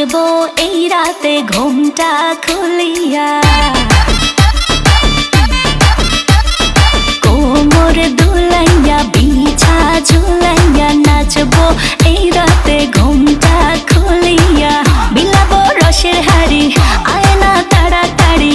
নাচবো এই রাতে ঘুমটা খুলিয়া। কোমর দুলাইয়া, বিছা ঝুলাইয়া নাচবো এই রাতে ঘুমটা খুলিয়া। বিলাবো রসের হারি আয়না তাড়াতাড়ি